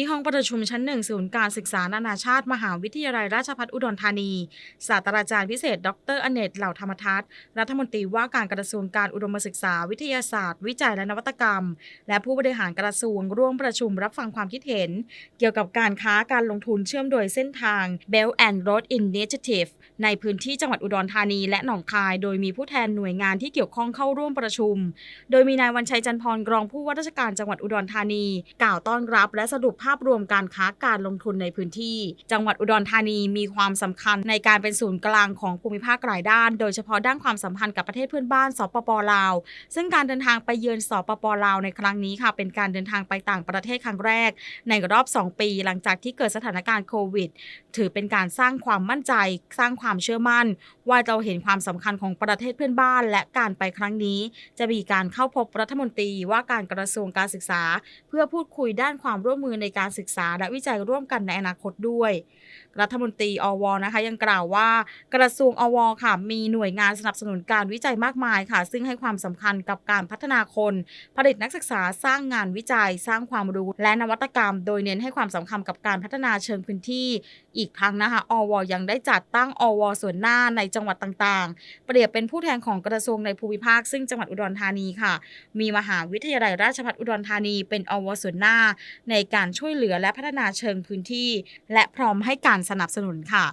ที่ห้องประชุมชั้นหนึ่งศูนย์การศึกษานานาชาติ มหาวิทยาลัยราชภัฏอุดรธานี ศาสตราจารย์พิเศษ ดรอเนตเหล่าธรรมทัศน์รัฐมนตรีว่าการกระทรวงการอุดมศึกษา วิทยาศาสตร์ วิจัยและนวัตกรรม และผู้บริหารกระทรวงร่วมประชุมรับฟังความคิดเห็น เกี่ยวกับการค้าการลงทุนเชื่อมโดยเส้นทาง Belt and Road Initiative ในพื้นที่จังหวัดอุดรธานีและหนองคาย โดยมีผู้แทนหน่วยงานที่เกี่ยวข้องเข้าร่วมประชุม โดยมีนายวันชัยจันทร์พรรองผู้ว่าราชการจังหวัดอุดรธานี กล่าวต้อนรับและสรุปภาพรวมการค้าการลงทุนในพื้นที่ จังหวัดอุดรธานีมีความสำคัญในการเป็นศูนย์กลางของภูมิภาคหลายด้าน โดยเฉพาะด้านความสัมพันธ์กับประเทศเพื่อนบ้านสปปลาว ซึ่งการเดินทางไปเยือนสปปลาวในครั้งนี้ค่ะ เป็นการเดินทางไปต่างประเทศครั้งแรก ในรอบ 2 ปี หลังจากที่เกิดสถานการณ์โควิด ถือเป็นการสร้างความมั่นใจ สร้างความเชื่อมั่น ว่าเราเห็นความสำคัญของประเทศเพื่อนบ้าน และการไปครั้งนี้ จะมีการเข้าพบรัฐมนตรีว่าการกระทรวงการศึกษา เพื่อพูดคุยด้านความร่วมมือในการศึกษาและวิจัยร่วมกันในอนาคตด้วย รัฐมนตรีอวนะคะยังกล่าวว่า กระทรวงอวค่ะมีหน่วยงานสนับสนุนการวิจัยมากมายค่ะ ซึ่งให้ความสำคัญกับการพัฒนาคน ผลิตนักศึกษาสร้างงานวิจัย สร้างความรู้และนวัตกรรม โดยเน้นให้ความสำคัญกับการพัฒนาเชิงพื้นที่ อีกทั้งนะคะอวยังได้จัดตั้งอวส่วนหน้าในจังหวัดต่างๆ เปรียบเป็นผู้แทนของกระทรวงในภูมิภาค ซึ่งจังหวัดอุดรธานีค่ะ มีมหาวิทยาลัยราชภัฏอุดรธานีเป็นอวส่วนหน้าในการช่วยเหลือและพัฒนาเชิงพื้นที่ และพร้อมให้การสนับสนุนค่ะ